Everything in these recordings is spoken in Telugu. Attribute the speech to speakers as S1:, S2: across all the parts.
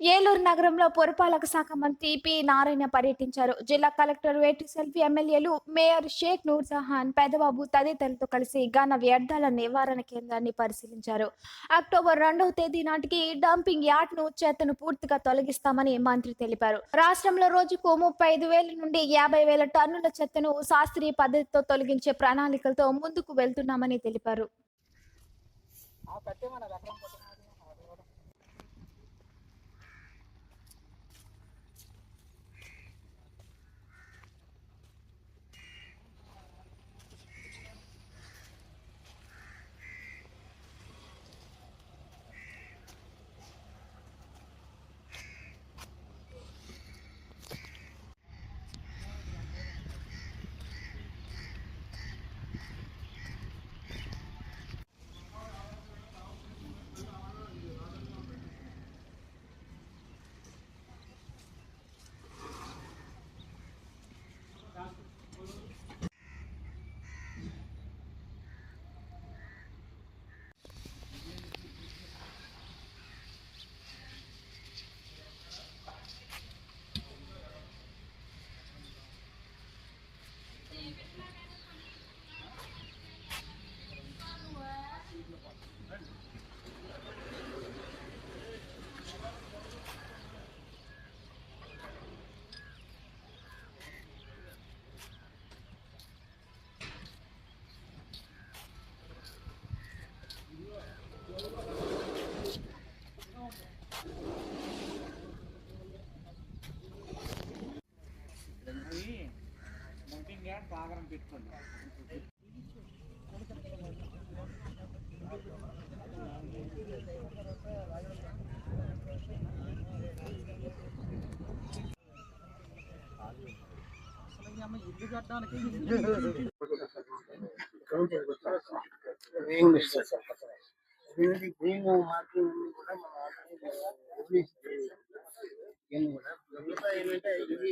S1: ఏలూరు నగరంలో పురపాలక శాఖ మంత్రి పి నారాయణ పర్యటించారు. జిల్లా కలెక్టర్ వేటి సెల్ఫీ ఎమ్మెల్యేలు మేయర్ షేక్ నూర్ జహాన్ పెదబాబు తదితరులతో కలిసి ఘన వ్యర్థాల నివారణ కేంద్రాన్ని పరిశీలించారు. అక్టోబర్ రెండవ తేదీ నాటికి డంపింగ్ యార్డ్ను చెత్తను పూర్తిగా తొలగిస్తామని మంత్రి తెలిపారు. రాష్ట్రంలో రోజుకు ముప్పై ఐదు వేల నుండి యాభై వేల టన్నుల చెత్తను శాస్త్రీయ పద్ధతితో తొలగించే ప్రణాళికలతో ముందుకు వెళ్తున్నామని తెలిపారు.
S2: సాగరం పెట్టుకోండి ఇల్లు కట్టడానికి
S3: దీనికి భూమి మార్కింగ్ కూడా మన ఆల్రెడీ రిలీజ్ చేయాలి. దీన్ని కూడా మిగతా ఏంటంటే ఇది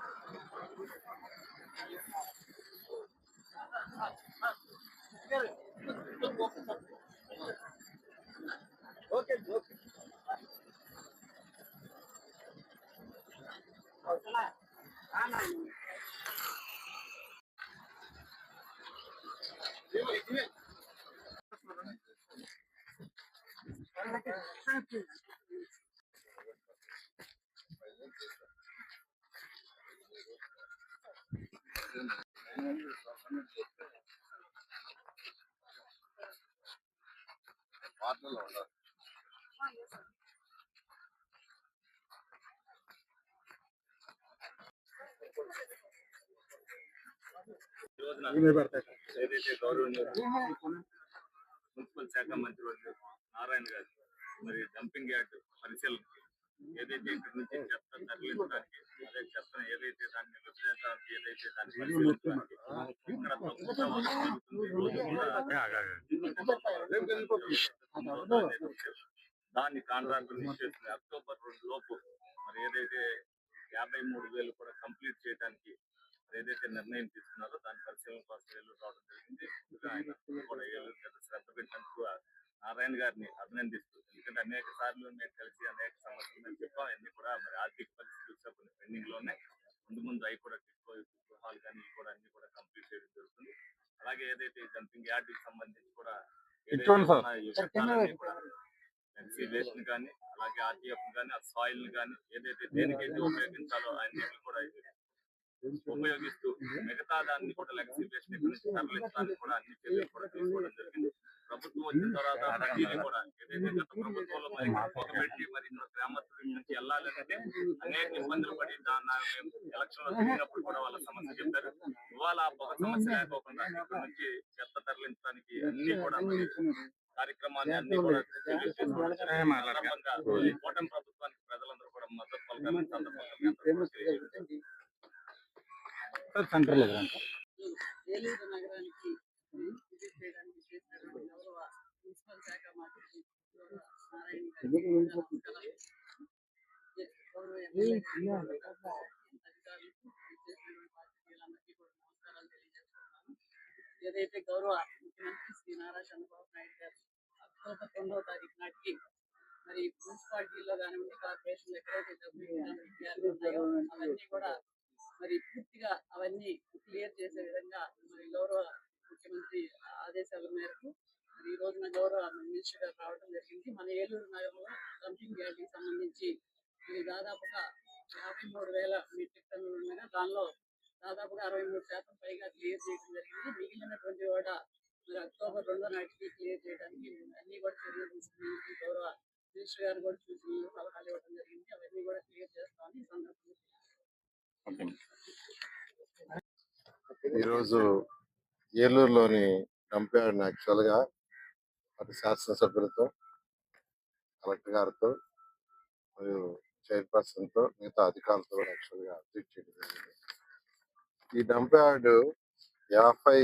S4: వార్తల్లో ఉండదు ఏదైతే గౌరవనీయులు మున్సిపల్ శాఖ మంత్రి నారాయణ గారు మరి డంపింగ్ యార్డ్ పరిశీలన ఏదైతే ఇక్కడ నుంచి చెత్త తరలించడానికి అదే చెత్తను ఏదైతే దాన్ని విభజించడానికి ఏదైతే దాన్ని ఇక్కడ దాన్ని కాంట్రాక్టు నిశ్చయిస్తుంది అక్టోబర్ రెండు లోపు మరి ఏదైతే యాభై మూడు వేలు కూడా కంప్లీట్ చేయడానికి ఏదైతే నిర్ణయం తీసుకున్నారో దాని పరిశీలన కోసం ఏలూరు రావడం జరిగింది. ఆయన కూడా ఏలూరు శ్రద్ధ పెట్టినందుకు ఆ నారాయణ గారిని అభినందిస్తూ ఎందుకంటే అనేక సార్లు మేము కలిసి అనేక సమస్యలు మేము చెప్పాం అన్ని కూడా మరి ఆర్థిక పరిస్థితులు చూస్తే కొన్ని పెండింగ్లో ఉన్నాయి ముందు ముందు అవి కూడా టిక్కో గృహాలు కానీ కూడా అన్ని కూడా కంప్లీట్ చేయడం జరుగుతుంది. అలాగే ఏదైతే ఈ డంపింగ్ యార్డ్ సంబంధించి కూడా ఏదైతే ఉన్నాయో ఈ వ్యర్థాలన్నీ కూడా ఎన్సీ వేస్ట్ కానీ అలాగే ఆర్టీఎఫ్ కానీ ఆ సాయిల్ కానీ ఏదైతే దేనికైతే ఉపయోగించాలో అన్నిటిని కూడా ఇది ఉపయోగిస్తూ మిగతా దాన్ని కూడా లెగసీ వేస్ట్ ఇక్కడ నుంచి తరలించడానికి కూడా అన్ని చర్యలు కూడా తీసుకోవడం జరిగింది. ప్రభుత్వం వచ్చిన తర్వాత ప్రతిదీ కూడా ఏదైతే గత ప్రభుత్వంలో మరి పెట్టి మరి గ్రామస్తుల నుంచి వెళ్ళాలంటే అనేక ఇబ్బందులు పడి దాన్ని ఎలక్షన్లో తిరిగినప్పుడు కూడా వాళ్ళ సమస్య చెప్పారు. ఇవాళ పొగ సమస్య లేకోకుండా ఇక్కడ నుంచి చెత్త తరలించడానికి అన్ని కూడా కార్యక్రమాన్ని అన్ని కూడా కూటమి ప్రభుత్వానికి ప్రజలందరూ కూడా మద్దతు పలకాలని సందర్భంగా మీ అందరూ కూడా తెలియజేస్తున్నాను.
S2: సెంటర్లో గ్రాంట్
S5: ఏలూరు నగరానికి విజిట్ చేయడానికి చేసినటువంటి గౌరవ మున్సిపల్ శాఖ మంత్రి గౌరవ నారాయణ గారికి నమస్కారం. గౌరవ ఎమ్మెల్యే గారికి, అధికారులకు చేసినటువంటి పాత్రికేయులందరికీ కూడా నమస్కారాలు తెలియజేస్తున్నాను ఏదైతే గౌరవ ముఖ్యమంత్రి శ్రీ నారా చంద్రబాబు నాయుడు గారు అక్టోబర్ తొమ్మిదవ తారీఖు నాటికి మరి మున్సిపాలిటీలో కానివ్వండి కార్పొరేషన్ ఎక్కడైతే డబ్బులు అవన్నీ కూడా మరి పూర్తిగా అవన్నీ క్లియర్ చేసే విధంగా మరి గౌరవ ముఖ్యమంత్రి ఆదేశాల మేరకు ఈ రోజున గౌరవ మినిస్టర్ గారు రావడం జరిగింది. మన ఏలూరు నగరంలో డంపింగ్ యార్డ్కి సంబంధించి ఇది దాదాపుగా యాభై మూడు వేల మెట్రిక్ టన్నులు ఉండగా దానిలో దాదాపుగా అరవై మూడు శాతం పైగా క్లియర్ చేయడం జరిగింది. మిగిలినటువంటి కూడా మరి అక్టోబర్ రెండో నాటికి క్లియర్ చేయడానికి అన్ని కూడా చర్యలు తీసుకుని గౌరవ మినిస్టర్ గారు కూడా చూసి సలహాలు ఇవ్వడం జరిగింది. అవన్నీ కూడా క్లియర్ చేస్తామని ఈ సందర్భంగా
S6: ఈరోజు ఏలూరులోని డంప్యార్డ్ని యాక్చువల్గా అటు శాసనసభ్యులతో కలెక్టర్ గారితో మరియు చైర్పర్సన్తో మిగతా అధికారులతో కూడా యాక్చువల్గా విజిట్ చేయడం జరిగింది. ఈ డంప్యార్డ్ యాభై